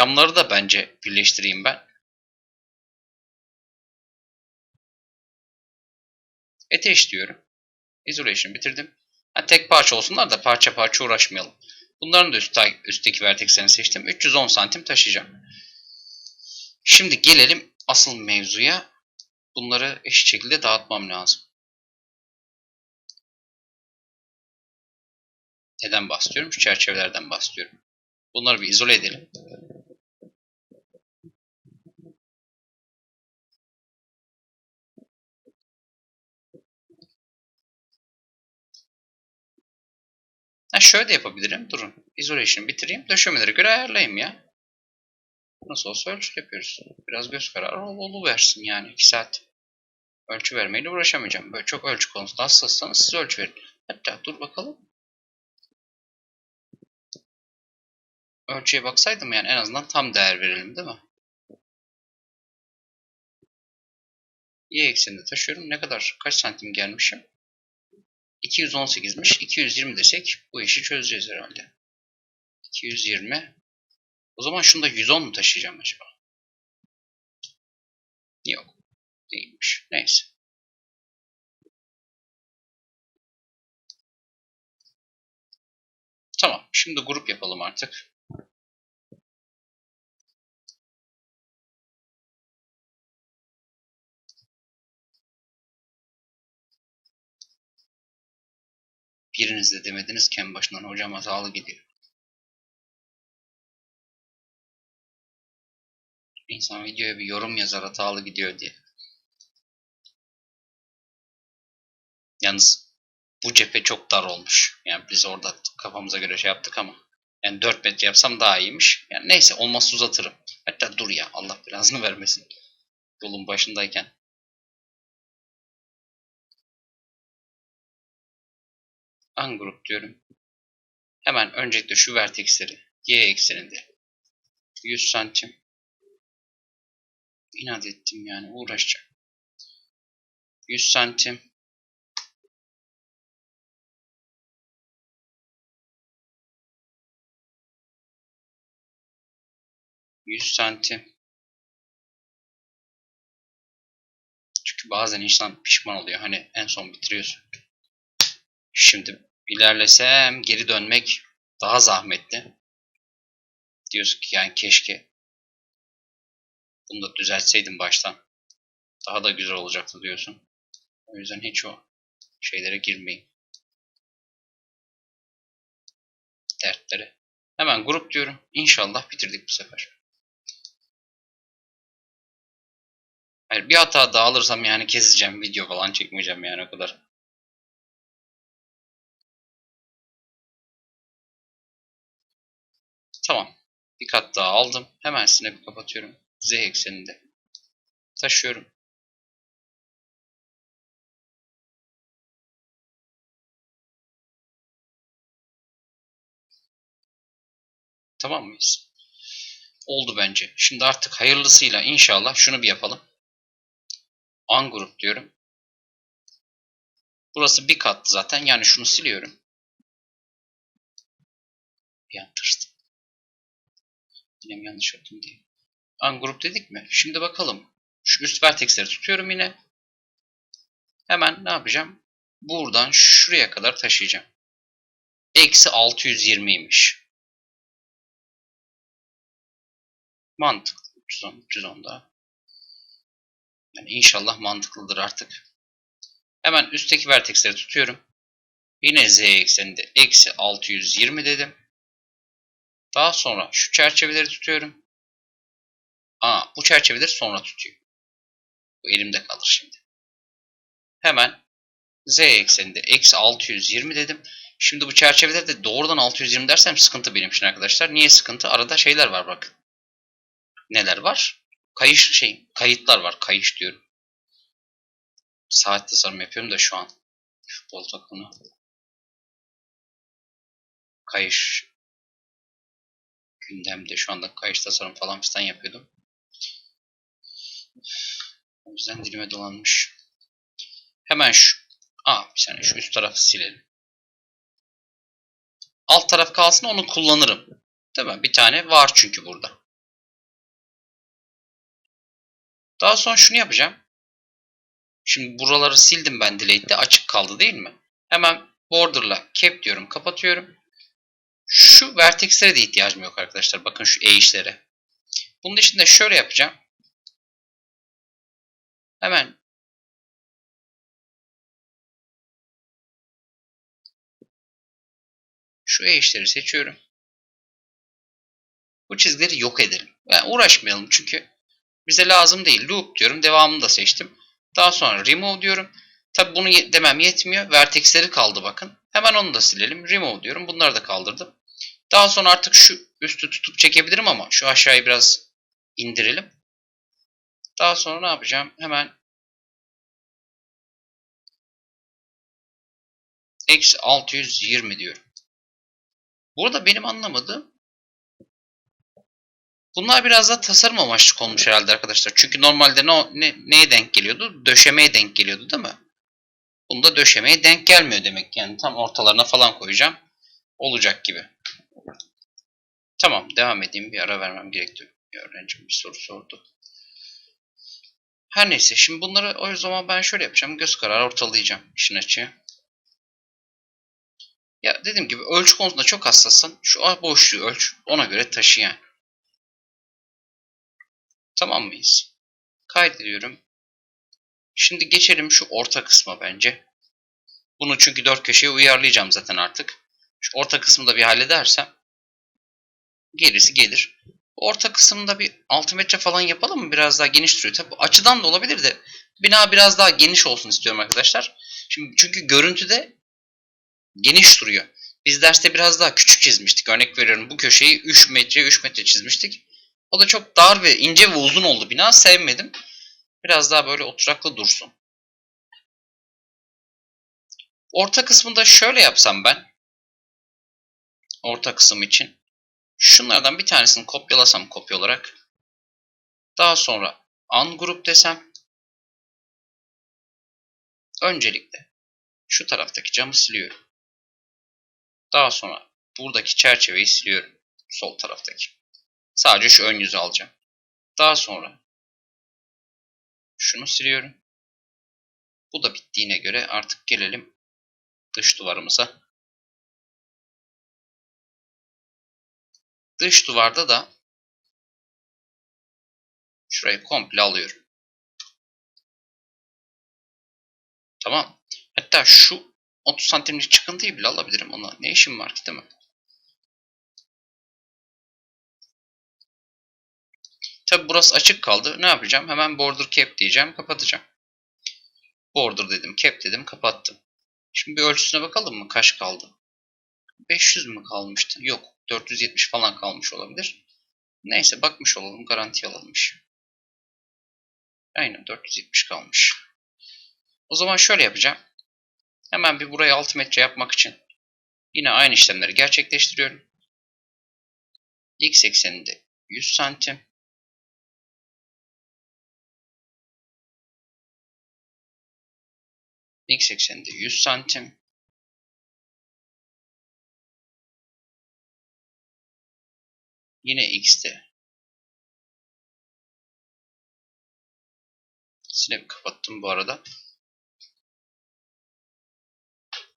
Camları da bence birleştireyim ben. Ateş diyorum. Isolation bitirdim. Ha, tek parça olsunlar da parça parça uğraşmayalım. Bunların da üstte, üstteki vertexlerini seçtim. 310 santim taşıyacağım. Şimdi gelelim asıl mevzuya. Bunları eşit şekilde dağıtmam lazım. Neden bahsediyorum? Şu çerçevelerden bahsediyorum. Bunları bir izole edelim. Ha şöyle de yapabilirim. Durun. Isolation bitireyim. Döşemelere göre ayarlayayım ya. Nasıl olsa ölçü yapıyoruz. Biraz göz kararı ol versin yani. 2 saat. Ölçü vermeyle uğraşamayacağım. Böyle çok ölçü konusunda hassassanız siz ölçü verin. Hatta dur bakalım. Ölçüye baksaydım yani en azından tam değer verelim değil mi? Y ekseninde taşıyorum. Ne kadar? Kaç santim gelmişim? 218'miş. 220 desek bu işi çözeceğiz herhalde. 220. O zaman şunu da 110 mu taşıyacağım acaba? Yok. Değilmiş. Neyse. Tamam. Şimdi grup yapalım artık. Biriniz de demediniz ki en başından hocam hatalı gidiyor. İnsan videoya bir yorum yazar hatalı gidiyor diye. Yalnız bu cephe çok dar olmuş. Yani biz orada kafamıza göre şey yaptık ama. Yani 4 metre yapsam daha iyiymiş. Yani neyse olmazsa uzatırım. Hatta dur ya Allah birazını vermesin. Yolun başındayken. Ungroup diyorum. Hemen öncelikle şu vertexleri y ekseninde 100 santim inat ettim yani uğraşacağım. 100 santim Yüz santim. Çünkü bazen insan pişman oluyor. Hani en son bitiriyorsun. Şimdi ilerlesem geri dönmek daha zahmetli. Diyorsun ki yani keşke bunu da düzeltseydim baştan. Daha da güzel olacaktı diyorsun. O yüzden hiç o şeylere girmeyin. Dertlere. Hemen grup diyorum. İnşallah bitirdik bu sefer. Hayır, bir hata daha alırsam yani keseceğim. Video falan çekmeyeceğim yani o kadar. Tamam. Bir kat daha aldım. Hemen snap'i kapatıyorum. Z ekseninde. Taşıyorum. Tamam mıyız? Oldu bence. Şimdi artık hayırlısıyla inşallah şunu bir yapalım. Ungroup diyorum. Burası bir kat zaten. Yani şunu siliyorum. Bir an. Yine yanlış yaptım diye. Ungroup dedik mi? Şimdi bakalım. Şu üst vertexleri tutuyorum yine. Hemen ne yapacağım? Buradan şuraya kadar taşıyacağım. Eksi 620'ymiş. Mantıklı. 310, 310 daha. Yani inşallah mantıklıdır artık. Hemen üstteki vertexleri tutuyorum. Yine z ekseninde eksi 620 dedim. Daha sonra şu çerçeveleri tutuyorum. Aa, bu çerçeveleri sonra tutuyor. Bu elimde kalır şimdi. Hemen z ekseninde eksi 620 dedim. Şimdi bu çerçeveleri de doğrudan 620 dersem sıkıntı benim için arkadaşlar. Niye sıkıntı? Arada şeyler var bakın. Neler var? Kayış şey, kayıtlar var. Kayış diyorum. Saat tasarım yapıyorum da şu an. Futbol takımı. Kayış gündemde. Şu anda kayış tasarım falan fistan yapıyordum. O yüzden dilime dolanmış. Hemen şu. Aa bir saniye şu üst tarafı silelim. Alt taraf kalsın onu kullanırım. Tamam bir tane var çünkü burada. Daha sonra şunu yapacağım. Şimdi buraları sildim ben delete'de açık kaldı değil mi? Hemen border'la cap diyorum kapatıyorum. Şu vertexlere de ihtiyacım yok arkadaşlar. Bakın şu e işlere. Bunun dışında şöyle yapacağım. Hemen şu e işleri seçiyorum. Bu çizgileri yok edelim. Yani uğraşmayalım çünkü bize lazım değil. Loop diyorum. Devamını da seçtim. Daha sonra remove diyorum. Tabi bunu demem yetmiyor. Vertexleri kaldı bakın. Hemen onu da silelim. Remove diyorum. Bunları da kaldırdım. Daha sonra artık şu üstü tutup çekebilirim ama şu aşağıyı biraz indirelim. Daha sonra ne yapacağım? Hemen eksi 620 diyorum. Burada benim anlamadığım bunlar biraz da tasarım amaçlı konmuş herhalde arkadaşlar. Çünkü normalde ne, ne, neye denk geliyordu? Döşemeye denk geliyordu değil mi? Bunda döşemeye denk gelmiyor demek. Yani tam ortalarına falan koyacağım. Olacak gibi. Tamam devam edeyim. Bir ara vermem gerekti. Bir öğrencim bir soru sordu. Her neyse şimdi bunları o zaman ben şöyle yapacağım. Göz kararı ortalayacağım işin açığı. Ya dediğim gibi ölçü konusunda çok hassassın. Şu boşluğu ölç. Ona göre taşı yani. Tamam mıyız? Kaydediyorum. Şimdi geçelim şu orta kısma bence. Bunu çünkü dört köşeye uyarlayacağım zaten artık. Şu orta kısmı da bir halledersem gerisi gelir. Orta kısımda bir 6 metre falan yapalım mı? Biraz daha geniş duruyor. Tabi açıdan da olabilir de bina biraz daha geniş olsun istiyorum arkadaşlar. Şimdi çünkü görüntüde geniş duruyor. Biz derste biraz daha küçük çizmiştik. Örnek veriyorum bu köşeyi 3 metre 3 metre çizmiştik. O da çok dar ve ince ve uzun oldu bina. Sevmedim. Biraz daha böyle oturaklı dursun. Orta kısmında şöyle yapsam ben. Orta kısım için. Şunlardan bir tanesini kopyalasam kopya olarak. Daha sonra ungroup desem. Öncelikle şu taraftaki camı siliyorum. Daha sonra buradaki çerçeveyi siliyorum. Sol taraftaki. Sadece şu ön yüzü alacağım. Daha sonra şunu siliyorum. Bu da bittiğine göre artık gelelim dış duvarımıza. Dış duvarda da şurayı komple alıyorum. Tamam. Hatta şu 30 santimlik çıkıntıyı bile alabilirim ona. Ne işim var ki değil mi? Tabi burası açık kaldı. Ne yapacağım? Hemen border cap diyeceğim. Kapatacağım. Border dedim. Cap dedim. Kapattım. Şimdi bir ölçüsüne bakalım mı? Kaç kaldı? 500 mü kalmıştı? Yok. 470 falan kalmış olabilir. Neyse bakmış olalım. Garanti alınmış. Aynen 470 kalmış. O zaman şöyle yapacağım. Hemen bir burayı 6 metre yapmak için yine aynı işlemleri gerçekleştiriyorum. X ekseninde 100 santim. X ekseninde 100 santim. Yine x'te. Snap kapattım bu arada.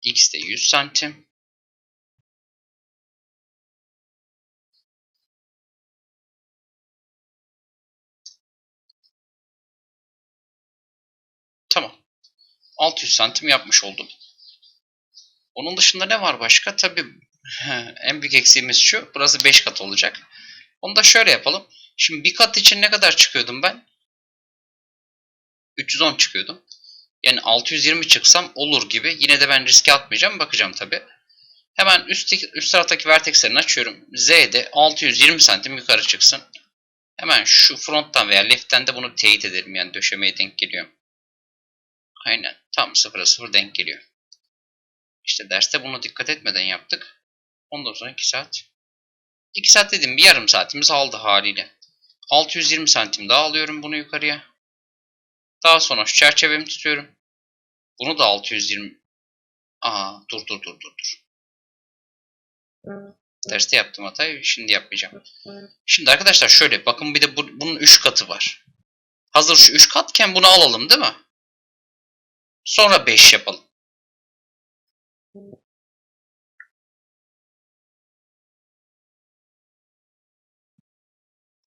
x'te 100 santim. Tamam. 600 santim yapmış oldum. Onun dışında ne var başka? Tabii en büyük eksiğimiz şu. Burası 5 kat olacak. Onu da şöyle yapalım. Şimdi bir kat için ne kadar çıkıyordum ben? 310 çıkıyordum. Yani 620 çıksam olur gibi. Yine de ben riske atmayacağım. Bakacağım tabi. Hemen üstteki, üst taraftaki vertexlerini açıyorum. Z'de 620 santim yukarı çıksın. Hemen şu fronttan veya left'ten de bunu teyit ederim. Yani döşemeye denk geliyor. Aynen. Tam 0'a 0 denk geliyor. İşte derste bunu dikkat etmeden yaptık. Ondan sonra 2 saat. 2 saat dedim bir yarım saatimiz aldı haliyle. 620 santim daha alıyorum bunu yukarıya. Daha sonra şu çerçevemi tutuyorum. Bunu da 620. Aa dur dur dur dur dur. Derste yaptım hatayı şimdi yapmayacağım. Şimdi arkadaşlar şöyle bakın bir de bu, bunun 3 katı var. Hazır şu 3 katken bunu alalım değil mi? Sonra 5 yapalım.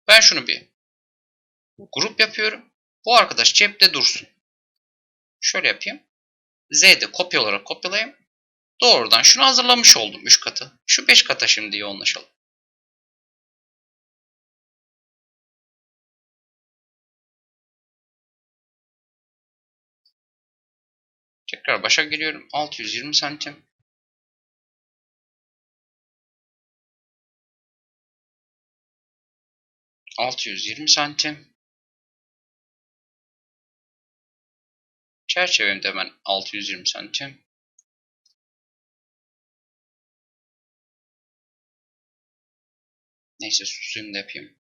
Ben şunu bir grup yapıyorum. Bu arkadaş cepte dursun. Şöyle yapayım. Z'de kopya olarak kopyalayayım. Doğrudan şunu hazırlamış oldum 3 katı. Şu 5 kata şimdi yoğunlaşalım. Tekrar başa geliyorum. 620 santim. Altı yüz yirmi santim. Çerçevem de hemen 620 santim. Neyse susayım da yapayım.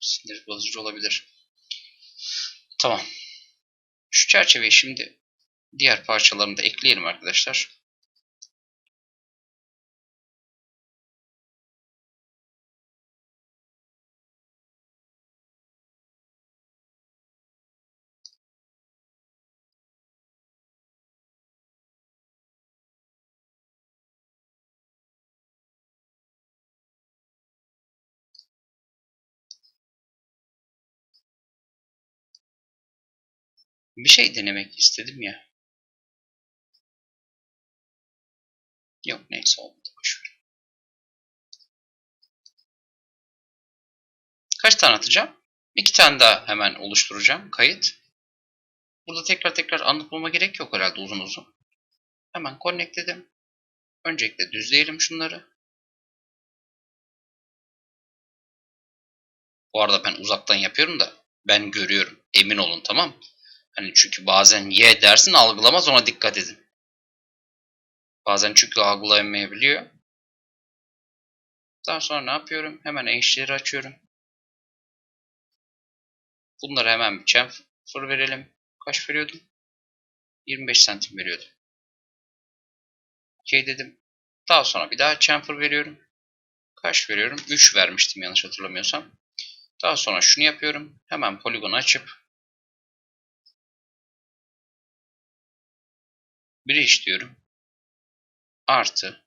Sinir bozucu olabilir. Tamam. Şu çerçeveyi şimdi diğer parçalarını da ekleyelim arkadaşlar. Bir şey denemek istedim ya. Yok neyse olmadı. Boşver. Kaç tane atacağım? İki tane daha hemen oluşturacağım. Kayıt. Burada tekrar tekrar anlatmama gerek yok herhalde uzun uzun. Hemen connect dedim. Öncelikle düzleyelim şunları. Bu arada ben uzaktan yapıyorum da ben görüyorum. Emin olun tamam mı? Hani çünkü bazen Y dersin algılamaz ona dikkat edin. Bazen çünkü algılayamayabiliyor. Daha sonra ne yapıyorum? Hemen eşleri açıyorum. Bunları hemen bir chamfer verelim. Kaç veriyordum? 25 santim veriyordum. Okey dedim. Daha sonra bir daha chamfer veriyorum. Kaç veriyorum? 3 vermiştim yanlış hatırlamıyorsam. Daha sonra şunu yapıyorum. Hemen poligon açıp biri işliyorum. Artı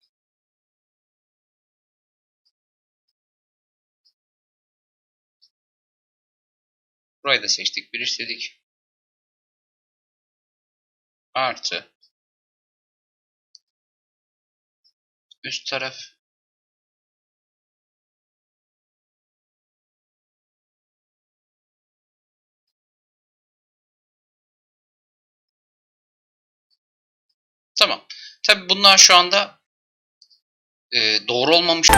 Burayı da seçtik. Bir istedik. Artı üst taraf Tamam. Tabi bunlar şu anda e, doğru olmamış.